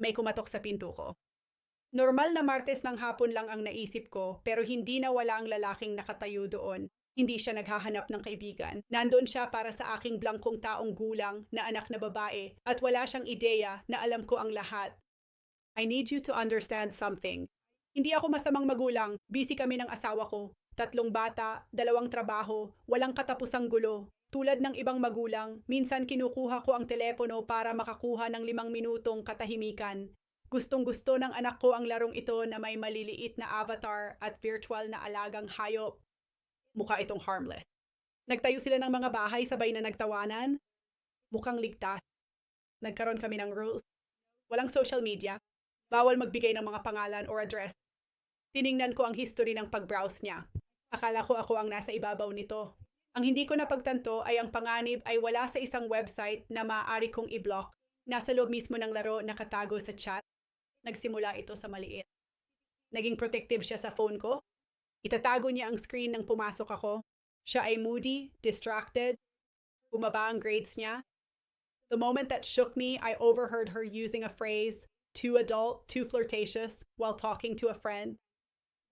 May kumatok sa pinto ko. Normal na Martes ng hapon lang ang naisip ko pero hindi na wala ang lalaking nakatayo doon. Hindi siya naghahanap ng kaibigan. Nandoon siya para sa aking blangkong taong gulang na anak na babae at wala siyang ideya na alam ko ang lahat. I need you to understand something. Hindi ako masamang magulang, busy kami ng asawa ko. Tatlong bata, dalawang trabaho, walang katapusang gulo. Tulad ng ibang magulang, minsan kinukuha ko ang telepono para makakuha ng limang minutong katahimikan. Gustong gusto ng anak ko ang larong ito na may maliliit na avatar at virtual na alagang hayop. Mukha itong harmless. Nagtayo sila ng mga bahay sabay na nagtawanan. Mukhang ligtas. Nagkaroon kami ng rules. Walang social media. Bawal magbigay ng mga pangalan or address. Tiningnan ko ang history ng pag-browse niya. Akala ko ako ang nasa ibabaw nito. Ang hindi ko napagtanto ay ang panganib ay wala sa isang website na maaari kong i-block. Nasa loob mismo ng laro nakatago sa chat. Nagsimula ito sa maliit. Naging protective siya sa phone ko. Itatago niya ang screen nang pumasok ako. Siya ay moody, distracted. Bumaba ang grades niya. The moment that shook me, I overheard her using a phrase, too adult, too flirtatious, while talking to a friend.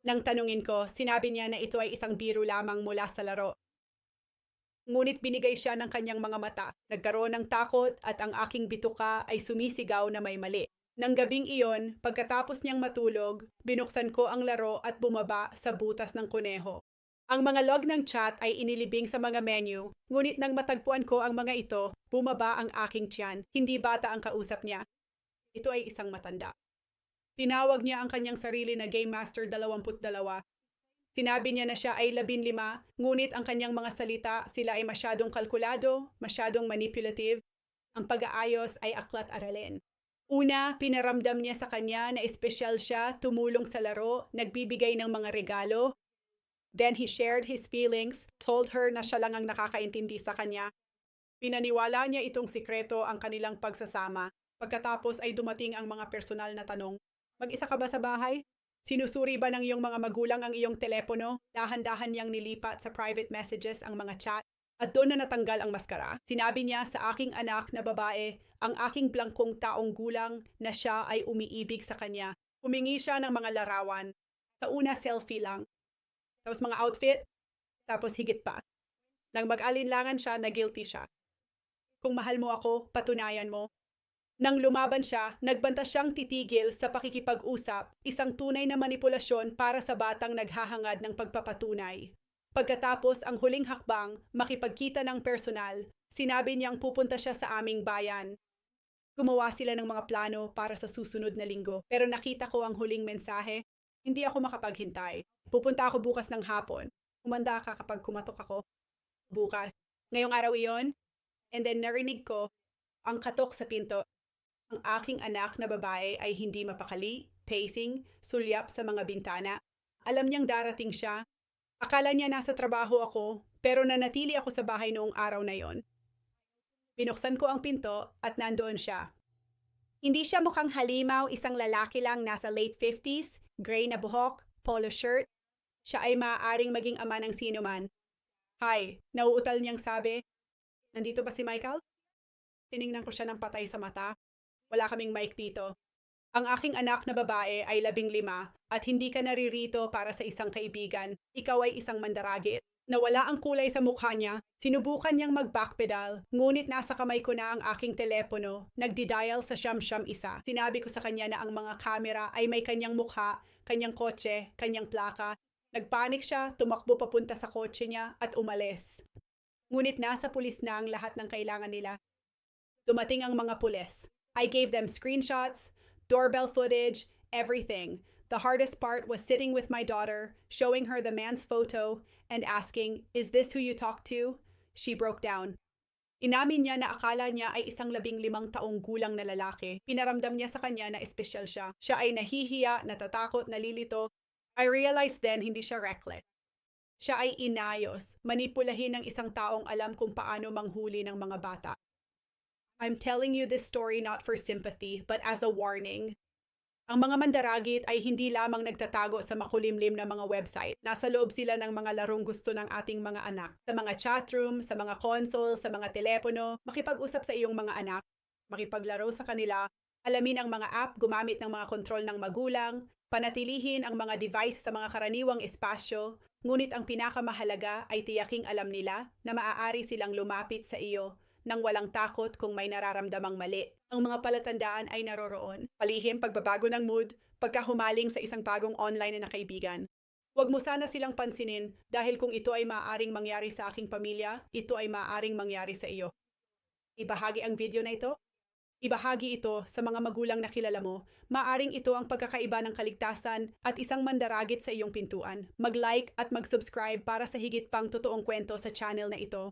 Nang tanungin ko, sinabi niya na ito ay isang biro lamang mula sa laro. Ngunit binigay siya ng kanyang mga mata. Nagkaroon ng takot at ang aking bituka ay sumisigaw na may mali. Nang gabing iyon, pagkatapos niyang matulog, binuksan ko ang laro at bumaba sa butas ng kuneho. Ang mga log ng chat ay inilibing sa mga menu, ngunit nang matagpuan ko ang mga ito, bumaba ang aking tiyan. Hindi bata ang kausap niya. Ito ay isang matanda. Tinawag niya ang kanyang sarili na Game Master 22. Sinabi niya na siya ay 15, ngunit ang kanyang mga salita sila ay masyadong kalkulado, masyadong manipulative. Ang pag-aayos ay aklat aralin. Una, pinaramdam niya sa kanya na espesyal siya, tumulong sa laro, nagbibigay ng mga regalo. Then he shared his feelings, told her na siya lang ang nakakaintindi sa kanya. Pinaniwala niya itong sikreto ang kanilang pagsasama. Pagkatapos ay dumating ang mga personal na tanong. Mag-isa ka ba sa bahay? Sinusuri ba ng iyong mga magulang ang iyong telepono? Dahan-dahan niyang nilipat sa private messages ang mga chat. At doon na natanggal ang maskara. Sinabi niya sa aking anak na babae, ang aking blangkong taong gulang na siya ay umiibig sa kanya. Humingi siya ng mga larawan. Sa una, selfie lang. Tapos mga outfit. Tapos higit pa. Nang mag-alinlangan siya na guilty siya. Kung mahal mo ako, patunayan mo. Nang lumaban siya, nagbanta siyang titigil sa pakikipag-usap, isang tunay na manipulasyon para sa batang naghahangad ng pagpapatunay. Pagkatapos ang huling hakbang, makipagkita ng personal, sinabi niyang pupunta siya sa aming bayan. Gumawa sila ng mga plano para sa susunod na linggo, pero nakita ko ang huling mensahe. Hindi ako makapaghintay. Pupunta ako bukas ng hapon. Umanda ka kapag kumatok ako. Bukas. Ngayong araw iyon. And then narinig ko ang katok sa pinto. Ang aking anak na babae ay hindi mapakali, pacing, sulyap sa mga bintana. Alam niyang darating siya. Akala niya nasa trabaho ako, pero nanatili ako sa bahay noong araw na yon. Binuksan ko ang pinto at nandoon siya. Hindi siya mukhang halimaw, isang lalaki lang nasa late 50s, gray na buhok, polo shirt. Siya ay maaaring maging ama ng sino man. Hi, nauutal niyang sabi. Nandito ba si Michael? Tiningnan ko siya ng patay sa mata. Wala kaming mic dito. Ang aking anak na babae ay labing lima at hindi ka naririto para sa isang kaibigan. Ikaw ay isang mandaragit. Nawala ang kulay sa mukha niya, sinubukan niyang mag-backpedal, ngunit nasa kamay ko na ang aking telepono, nagdi-dial sa siyam-siyam isa. Sinabi ko sa kanya na ang mga kamera ay may kanyang mukha, kanyang kotse, kanyang plaka. Nagpanik siya, tumakbo papunta sa kotse niya at umalis. Ngunit nasa pulis na ang lahat ng kailangan nila. Dumating ang mga pulis. I gave them screenshots, doorbell footage, everything. The hardest part was sitting with my daughter, showing her the man's photo, and asking, Is this who you talk to? She broke down. Inamin niya na akala niya ay isang labing limang taong gulang na lalaki. Pinaramdam niya sa kanya na espesyal siya. Siya ay nahihiya, natatakot, nalilito. I realized then hindi siya reckless. Siya ay inayos, manipulahin ng isang taong alam kung paano manghuli ng mga bata. I'm telling you this story not for sympathy, but as a warning. Ang mga mandaragit ay hindi lamang nagtatago sa makulimlim na mga website. Nasa loob sila ng mga larong gusto ng ating mga anak. Sa mga chatroom, sa mga console, sa mga telepono, makipag-usap sa iyong mga anak, makipaglaro sa kanila, Alamin ang mga app gumamit ng mga kontrol ng magulang, panatilihin ang mga device sa mga karaniwang espasyo, ngunit ang pinakamahalaga ay tiyaking alam nila na maaari silang lumapit sa iyo nang walang takot kung may nararamdamang mali. Ang mga palatandaan ay naroroon. Palihim pagbabago ng mood, pagkahumaling sa isang bagong online na kaibigan. Huwag mo sana silang pansinin dahil kung ito ay maaaring mangyari sa aking pamilya, ito ay maaaring mangyari sa iyo. Ibahagi ang video na ito. Ibahagi ito sa mga magulang na kilala mo. Maaring ito ang pagkakaiba ng kaligtasan at isang mandaragit sa iyong pintuan. Mag-like at mag-subscribe para sa higit pang totoong kwento sa channel na ito.